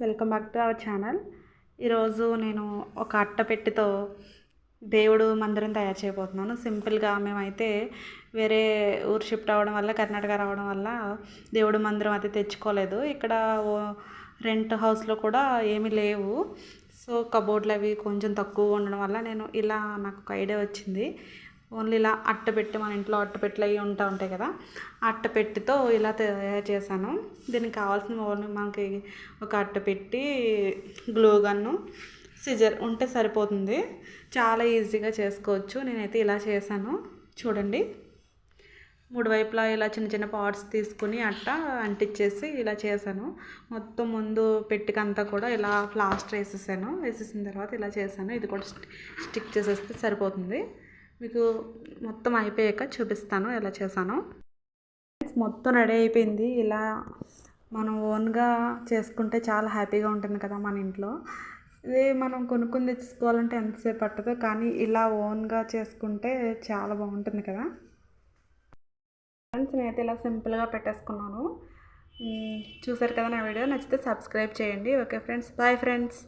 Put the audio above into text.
Welcome back to our channel. ఈరోజు నేను ఒక అట్టపెట్టితో దేవుడు మందిరం తయారు చేయబోతున్నాను. సింపుల్గా మేమైతే వేరే ఊరు షిఫ్ట్ అవ్వడం వల్ల కర్ణాటక రావడం వల్ల దేవుడు మందిరం అయితే తెచ్చుకోలేదు. ఇక్కడ రెంట్ హౌస్లో కూడా ఏమీ లేవు. సో కబోర్డ్లు అవి కొంచెం తక్కువ ఉండడం వల్ల నేను ఇలా నాకు ఒక ఐడియా వచ్చింది. ఓన్లీ ఇలా అట్టపెట్టి మన ఇంట్లో అట్టపెట్టెలు అవి ఉంటా ఉంటాయి కదా అట్టపెట్టితో ఇలా తయారు చేశాను. దీనికి కావాల్సిన ఓన్లీ మనకి ఒక అట్టపెట్టి గ్లూ గన్ను సిజర్ ఉంటే సరిపోతుంది. చాలా ఈజీగా చేసుకోవచ్చు. నేనైతే ఇలా చేశాను. చూడండి. మూడు వైపులా ఇలా చిన్న చిన్న పార్ట్స్ తీసుకుని అట్ట అంటించేసి ఇలా చేశాను. మొత్తం ముందు పెట్టికంతా కూడా ఇలా ప్లాస్టర్ వేసేసాను. వేసేసిన తర్వాత ఇలా చేశాను. ఇది కూడా స్టి- స్టిక్ చేసేస్తే సరిపోతుంది. మీకు మొత్తం అయిపోయాక చూపిస్తాను ఎలా చేశాను. మొత్తం రెడీ అయిపోయింది. ఇలా మనం ఓన్గా చేసుకుంటే చాలా హ్యాపీగా ఉంటుంది కదా మన ఇంట్లో. ఇది మనం కొనుక్కుని తెచ్చుకోవాలంటే ఎంతసేపు పట్టదు కానీ ఇలా ఓన్గా చేసుకుంటే చాలా బాగుంటుంది కదా. ఫ్రెండ్స్ నేనైతే ఇలా సింపుల్గా పెట్టేసుకున్నాను. చూసారు కదా నా వీడియో? నచ్చితే సబ్స్క్రైబ్ చేయండి. Okay friends bye friends.